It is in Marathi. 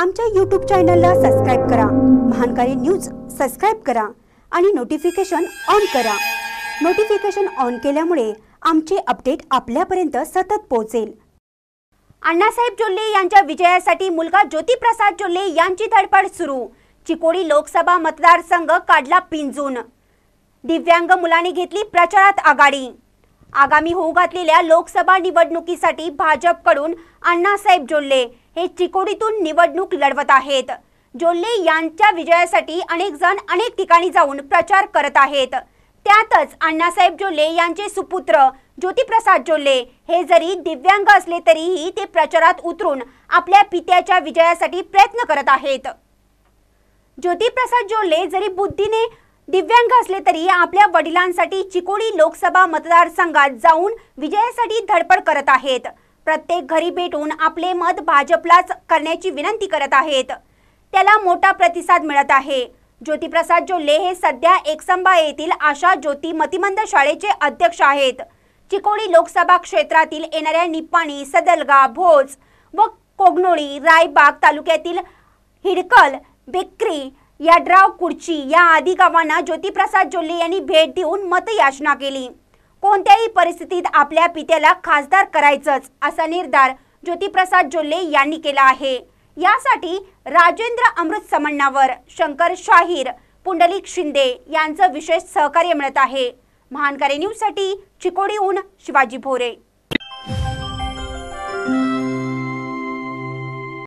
आमच्या यूट्यूब चॅनलला सबस्क्राईब करा. महानकारी न्यूज सबस्क्राईब करा आणि नोटिफिकेशन ऑन करा. नोटिफिकेशन ऑन केल्यामुळे आमचे अपडेट आपल्यापर्यंत सतत पोहोचेल. अण्णासाहेब जोल्ले यांच्या विजयासाठी मुलगा ज्योतिप्रसाद जोल्ले यांची धडपड सुरू. चिकोडी लोकसभा मतदारसंघ काढला पिंजून. दिव्यांग मुलांनी घेतली प्रचारात आघाडी. आगामी होऊ घातलेल्या लोकसभा निवडणुकीसाठी भाजपकडून अण्णासाहेब जोल्ले हे चिकोडीतून निवडणूक लढवत आहेत. जोल्ले यांच्या विजयासाठी अनेक जण अनेक ठिकाणी जाऊन प्रचार करत आहेत. त्यातच अण्णासाहेब जोल्ले यांचे सुपुत्र ज्योतिप्रसाद जोल्ले हे जरी दिव्यांग असले तरीही ते प्रचारात उतरून आपल्या पित्याच्या विजयासाठी प्रयत्न करत आहेत. ज्योतिप्रसाद जोल्ले जरी बुद्धीने दिव्यांग असले तरी आपल्या वडिलांसाठी चिकोडी लोकसभा मतदारसंघात जाऊन विजयासाठी धडपड करत आहेत. प्रत्येक घरी भेटून आपले मत भाजपलाच करण्याची विनंती करत आहेत. त्याला मोठा प्रतिसाद मिळत आहे. ज्योतिप्रसाद जोल्ले हे सध्या एकसंबा येथील आशा ज्योती मतिमंद शाळेचे अध्यक्ष आहेत. चिकोडी लोकसभा क्षेत्रातील येणाऱ्या निप्पाणी सदलगा भोज व कोगनोळी रायबाग तालुक्यातील हिडकल बेकरी याड्राव कुडची या आदी गावांना ज्योतिप्रसाद जोल्ले यांनी भेट देऊन मतयाचना केली. कोणत्याही परिस्थितीत आपल्या पित्याला खासदार करायचंच असा निर्धार ज्योतिप्रसाद जोल्ले यांनी केला आहे. यासाठी राजेंद्र अमृत समन्नावर शंकर शाहीर पुंडलिक शिंदे यांचं विशेष सहकार्य मिळत आहे. महानकारी न्यूजसाठी चिकोडीहून शिवाजी भोरे.